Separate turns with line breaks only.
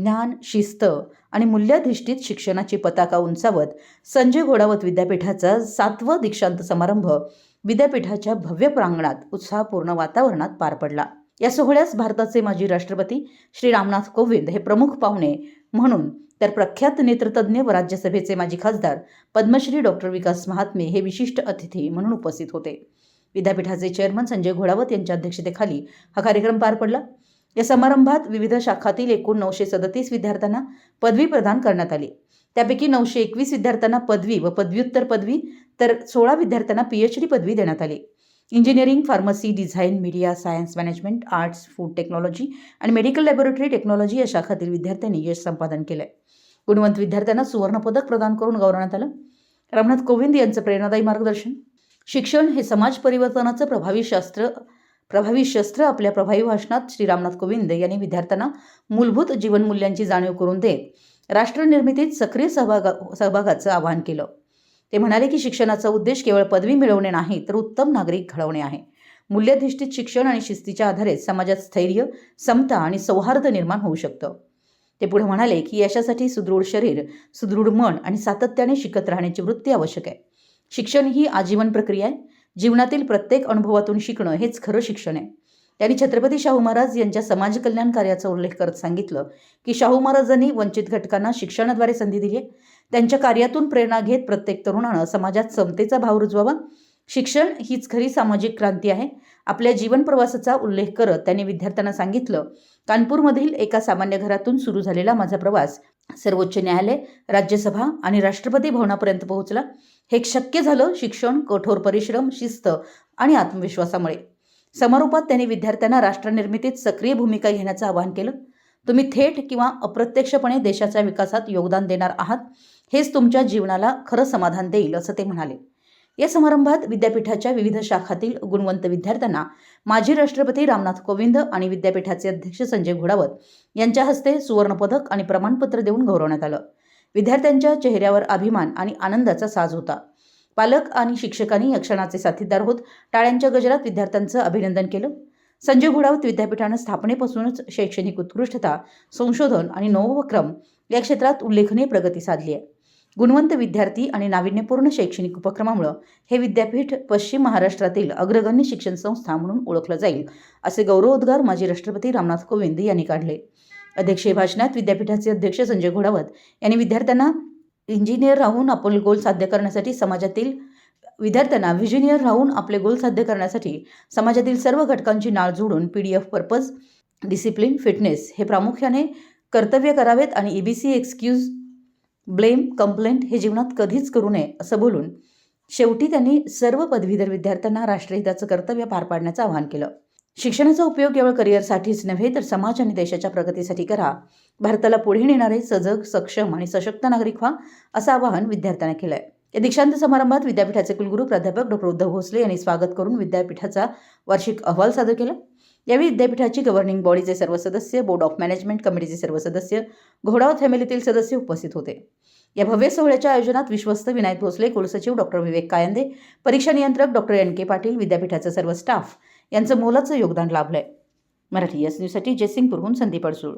ज्ञान शिस्त आणि मूल्याधिष्ठित शिक्षणाची पताका उंचावत संजय घोडावत विद्यापीठाचा सातवा दीक्षांत समारंभ विद्यापीठाच्या भव्य प्रांगणात उत्साहपूर्ण वातावरणात पार पडला. या सोहळ्यास भारताचे माजी राष्ट्रपती श्री रामनाथ कोविंद हे प्रमुख पाहुणे म्हणून तर प्रख्यात नेतृतज्ञ व राज्यसभेचे माजी खासदार पद्मश्री डॉक्टर विकास महात्मे हे विशिष्ट अतिथी म्हणून उपस्थित होते. विद्यापीठाचे चेअरमन संजय घोडावत यांच्या अध्यक्षतेखाली हा कार्यक्रम पार पडला. या समारंभात विविध शाखातील एकूण नऊशे सदतीस विद्यार्थ्यांना पदवी प्रदान करण्यात आली. त्यापैकी नऊशे एकवीस विद्यार्थ्यांना पदवी व पदव्युत्तर पदवी तर सोळा विद्यार्थ्यांना पीएचडी पदवी देण्यात आली. Engineering pharmacy design media science management arts food technology आणि मेडिकल लॅबोरेटरी टेक्नॉलॉजी या शाखातील विद्यार्थ्यांनी यश संपादन केलंय. गुणवंत विद्यार्थ्यांना सुवर्णपदक प्रदान करून गौरवण्यात आलं. रामनाथ कोविंद यांचं प्रेरणादायी मार्गदर्शन. शिक्षण हे समाज परिवर्तनाचं प्रभावी शास्त्र प्रभावी शस्त्र आपल्या प्रभावी भाषणात श्री रामनाथ कोविंद यांनी विद्यार्थ्यांना मूलभूत जीवनमूल्यांची जाणीव करून देत राष्ट्रनिर्मितीत सक्रिय सहभागा सहभागाचं आवाहन केलं. ते म्हणाले की शिक्षणाचा उद्देश केवळ पदवी मिळवणे नाही तर उत्तम नागरिक घडवणे आहे. मूल्याधिष्ठित शिक्षण आणि शिस्तीच्या आधारे समाजात स्थैर्य समता आणि सौहार्द निर्माण होऊ शकतं. ते पुढे म्हणाले की यशासाठी सुदृढ शरीर सुदृढ मन आणि सातत्याने शिकत राहण्याची वृत्ती आवश्यक आहे. शिक्षण ही आजीवन प्रक्रिया आहे. जीवनातील प्रत्येक अनुभवातून शिकणं हेच खरं शिक्षण आहे. त्यांनी छत्रपती शाहू महाराज यांच्या समाज कल्याण कार्याचा उल्लेख करत सांगितलं की शाहू महाराजांनी वंचित घटकांना शिक्षणाद्वारे संधी दिली आहे. त्यांच्या कार्यातून प्रेरणा घेत प्रत्येक तरुणानं समाजात समतेचा भाव रुजवावा शिक्षण हीच खरी सामाजिक क्रांती आहे. आपल्या जीवन प्रवासाचा उल्लेख करत त्यांनी विद्यार्थ्यांना सांगितलं कानपूरमधील एका सामान्य घरातून सुरू झालेला माझा प्रवास सर्वोच्च न्यायालय राज्यसभा आणि राष्ट्रपती भवनापर्यंत पोहोचला. हे शक्य झालं शिक्षण कठोर परिश्रम शिस्त आणि आत्मविश्वासामुळे. समारोपात त्यांनी विद्यार्थ्यांना राष्ट्रनिर्मितीत सक्रिय भूमिका घेण्याचं आवाहन केलं. तुम्ही थेट किंवा अप्रत्यक्षपणे देशाच्या विकासात योगदान देणार आहात हेच तुमच्या जीवनाला खरं समाधान देईल असं ते म्हणाले. या समारंभात विद्यापीठाच्या विविध शाखातील गुणवंत विद्यार्थ्यांना माजी राष्ट्रपती रामनाथ कोविंद आणि विद्यापीठाचे अध्यक्ष संजय घोडावत यांच्या हस्ते सुवर्णपदक आणि प्रमाणपत्र देऊन गौरवण्यात आलं. विद्यार्थ्यांच्या चेहऱ्यावर अभिमान आणि आनंदाचा साज होता. पालक आणि शिक्षकांनी यक्षणाचे साथीदार होत टाळ्यांच्या गजरात विद्यार्थ्यांचं अभिनंदन केलं. संजय घोडावत विद्यापीठानं स्थापनेपासूनच शैक्षणिक उत्कृष्टता संशोधन आणि नवोपक्रम या क्षेत्रात उल्लेखनीय प्रगती साधली आहे. गुणवंत विद्यार्थी आणि नाविन्यपूर्ण शैक्षणिक उपक्रमामुळं हे विद्यापीठ पश्चिम महाराष्ट्रातील अग्रगण्य शिक्षण संस्था म्हणून ओळखलं जाईल असे गौरवोद्गार माजी राष्ट्रपती रामनाथ कोविंद यांनी काढले. अध्यक्षीय भाषणात विद्यापीठाचे अध्यक्ष संजय घोडावत यांनी विद्यार्थ्यांना इंजिनियर राहून आपले गोल साध्य करण्यासाठी समाजातील विद्यार्थ्यांना व्हिजिनियर राहून आपले गोल साध्य करण्यासाठी समाजातील सर्व घटकांची नाळ जोडून P D F purpose discipline fitness हे प्रामुख्याने कर्तव्य करावेत आणि E B C excuse blame complaint हे जीवनात कधीच करू नये असं बोलून शेवटी त्यांनी सर्व पदवीधर विद्यार्थ्यांना राष्ट्रहिताचं कर्तव्य पार पाडण्याचं आवाहन केलं. शिक्षणाचा उपयोग केवळ करिअरसाठीच नव्हे तर समाज आणि देशाच्या प्रगतीसाठी करा. भारताला पुढे नेणारे सजग सक्षम आणि सशक्त नागरिक व्हा असं आवाहन विद्यार्थ्यांना केलं आहे या दीक्षांत समारंभात विद्यापीठाचे कुलगुरू प्राध्यापक डॉक्टर उद्धव भोसले यांनी स्वागत करून विद्यापीठाचा वार्षिक अहवाल सादर केला. यावेळी विद्यापीठाची गव्हर्निंग बॉडीचे सर्व सदस्य बोर्ड ऑफ मॅनेजमेंट कमिटीचे सर्व सदस्य घोडाव फॅमिलीतील सदस्य उपस्थित होते. या भव्य सोहळ्याच्या आयोजनात विश्वस्त विनायक भोसले कुलसचिव डॉक्टर विवेक कायंदे परीक्षा नियंत्रक डॉक्टर एन के पाटील विद्यापीठाचा सर्व स्टाफ यांचं मोलाचं योगदान लाभलंय. मराठी एस न्यूजसाठी जयसिंगपूरहून संदीप अडसूळ.